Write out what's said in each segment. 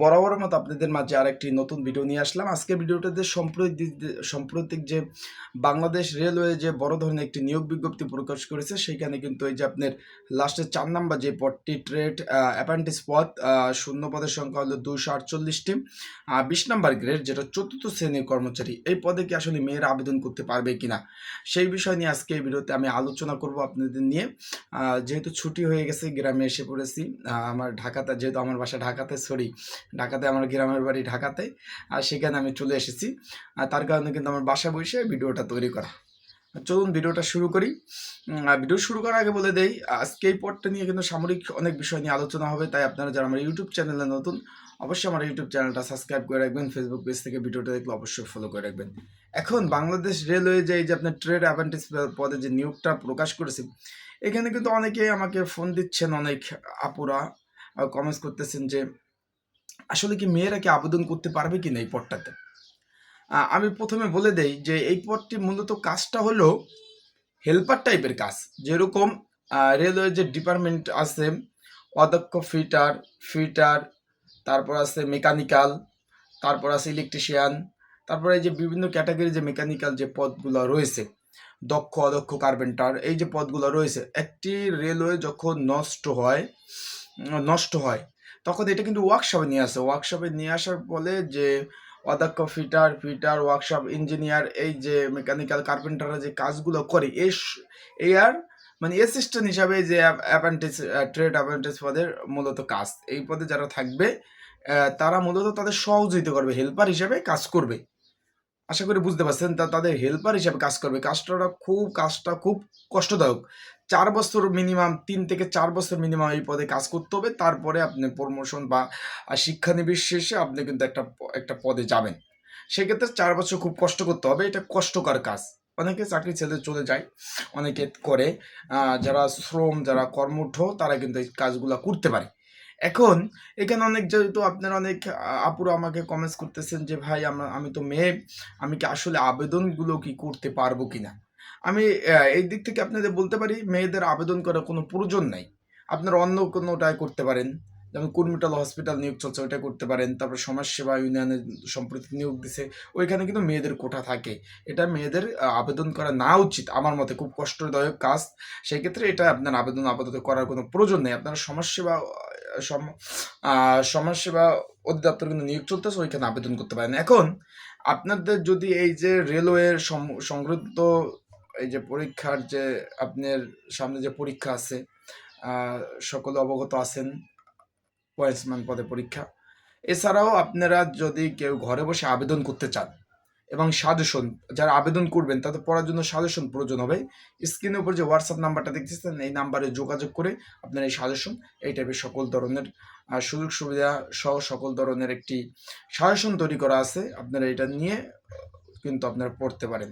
বরাবরের মতো আপনাদের মাঝে আরেকটি নতুন ভিডিও নিয়ে আসলাম। আজকের ভিডিওটাতে সম্প্রতি সাম্প্রতিক যে বাংলাদেশ রেলওয়ে যে বড় ধরনের একটি নিয়োগ বিজ্ঞপ্তি প্রকাশ করেছে, সেখানে কিন্তু এই যে আপনার লাস্টের চার নাম্বার যে পদটি ট্রেড অ্যাপ্রেন্টিস পদ শূন্য পদের সংখ্যা হলো দুশো আটচল্লিশটি। বিশ নাম্বার গ্রেড যেটা চতুর্থ শ্রেণির কর্মচারী, এই পদে কি আসলে মেয়েরা আবেদন করতে পারবে কিনা? সেই বিষয় নিয়ে আজকে এই ভিডিওতে আমি আলোচনা করব আপনাদের নিয়ে। যেহেতু ছুটি হয়ে গেছে, গ্রামে এসে পড়েছি আমার ঢাকাতে, যেহেতু আমার বাসা ঢাকাতে সরি ঢাকাতে, আমার গ্রামের বাড়ি ঢাকাতে, আর সেখানে আমি চলে এসেছি। আর তার কারণে কিন্তু আমার বাসা বসে ভিডিওটা তৈরি করা। চলুন ভিডিওটা শুরু করি। ভিডিও শুরু করার আগে বলে দেই, আজকে এই পদটা নিয়ে কিন্তু সামরিক অনেক বিষয় নিয়ে আলোচনা হবে, তাই আপনারা যারা আমার ইউটিউব চ্যানেলে নতুন, অবশ্যই আমার ইউটিউব চ্যানেলটা সাবস্ক্রাইব করে রাখবেন ফেসবুক পেজ থেকে ভিডিওটা দেখলে অবশ্যই ফলো করে রাখবেন। এখন বাংলাদেশ রেলওয়ে যে যে আপনার ট্রেড অ্যাভেন্টিস পদে যে নিয়োগটা প্রকাশ করেছে, এখানে কিন্তু অনেকে আমাকে ফোন দিচ্ছেন, অনেক আপুরা কমেন্টস করতেছেন যে আসলে কি মেয়েরা কি আবেদন করতে পারবে কি না এই পদটাতে? আমি প্রথমে বলে দেই যে এই পদটি মূলত কাজটা হলো হেল্পার টাইপের কাজ। যেরকম রেলওয়ে যে ডিপার্টমেন্ট আছে অদক্ষ ফিটার ফিটার তারপর আছে মেকানিক্যাল তারপর আছে ইলেকট্রিশিয়ান তারপরে এই যে বিভিন্ন ক্যাটাগরি যে মেকানিক্যাল যে পদগুলো রয়েছে, দক্ষ, অদক্ষ কার্পেন্টার এই যে পদগুলো রয়েছে, একটি রেলওয়ে যখন নষ্ট হয় নষ্ট হয় তখন এটা কিন্তু ওয়ার্কশপে নিয়ে আসে। ওয়ার্কশপে নিয়ে আসার ফলে যে অদক্ষ ফিটার ফিটার ওয়ার্কশপ ইঞ্জিনিয়ার এই যে মেকানিক্যাল কার্পেন্টাররা যে কাজগুলো করে স- এই আর মানে অ্যাসিস্ট্যান্ট হিসাবে যে অ্যাপ্রেন্টিস ট্রেড অ্যাপ্রেন্টিস পদের মূলত কাজ। এই পদে যারা থাকবে তারা মূলত তাদের সহযোগিতা করবে হেল্পার হিসেবে কাজ করবে। আশা করি বুঝতে পারছেন, তা তাদের হেল্পার হিসেবে কাজ করবে। কাজটা খুব কাজটা খুব কষ্টদায়ক। চার বছর মিনিমাম তিন থেকে চার বছর মিনিমাম এই পদে কাজ করতে হবে। তারপরে আপনি প্রমোশন বা শিক্ষানবিশ শেষে আপনি কিন্তু একটা একটা পদে যাবেন। সেক্ষেত্রে চার বছর খুব কষ্ট করতে হবে। এটা কষ্টকর কাজ। অনেকে চাকরি ছেড়ে চলে যায়, অনেকে করে। যারা শ্রম, যারা কর্মঠ, তারা কিন্তু এই কাজগুলো করতে পারে। এখন, এখানে অনেক যেহেতু আপনার অনেক আপুরা আমাকে কমেন্টস করতেছেন যে, ভাই আমি তো মেয়ে, আমি কি আসলে আবেদনগুলো কি করতে পারব কিনা? আমি এই দিক থেকে আপনাদের বলতে পারি, মেয়েদের আবেদন করার কোনো প্রয়োজন নাই। আপনারা অন্য কোনোটায় করতে পারেন। যেমন কুর্মিটাল হসপিটাল নিয়োগ চলছে, ওইটা করতে পারেন। তারপর সমাজসেবা ইউনিয়নের সম্প্রতি নিয়োগ দিছে, ওইখানে কিন্তু মেয়েদের কোঠা থাকে। এটা মেয়েদের আবেদন করা না উচিত আমার মতে, খুব কষ্টদায়ক কাজ। সেই ক্ষেত্রে এটা আপনার আবেদন আপাতত করার কোনো প্রয়োজন নেই। আপনারা সমাজসেবা সমাজসেবা অধিদপ্তর কিন্তু নিয়োগ চলতেছে, ওইখানে আবেদন করতে পারেন। এখন আপনাদের যদি এই যে রেলওয়ের সংগৃহীত এই যে পরীক্ষার যে আপনার সামনে যে পরীক্ষা আছে সকলে অবগত আছেন ওয়াইসম্যান পদে পরীক্ষা। এছাড়াও আপনারা যদি কেউ ঘরে বসে আবেদন করতে চান এবং সাজেশন, যারা আবেদন করবেন তাদের পড়ার জন্য সাজেশন প্রয়োজন হবে। স্ক্রিনের উপর যে হোয়াটসঅ্যাপ নাম্বারটা দেখতেছেন, এই নাম্বারে যোগাযোগ করে আপনার এই সাজেশন, এই টাইপের সকল ধরনের সুযোগ সুবিধা সহ সকল ধরনের একটি সাজেশন তৈরি করা আছে। আপনারা এটা নিয়ে কিন্তু আপনারা পড়তে পারেন।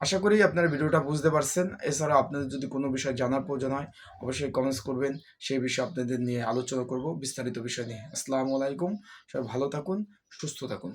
আশা করি আপনারা ভিডিওটা বুঝতে পারছেন। এছাড়া আপনাদের যদি কোনো বিষয় জানার প্রয়োজন হয়, অবশ্যই কমেন্টস করবেন। সেই বিষয়ে আপনাদের নিয়ে আলোচনা করব বিস্তারিত বিষয় নিয়ে। আসসালামু আলাইকুম। সবাই ভালো থাকুন, সুস্থ থাকুন।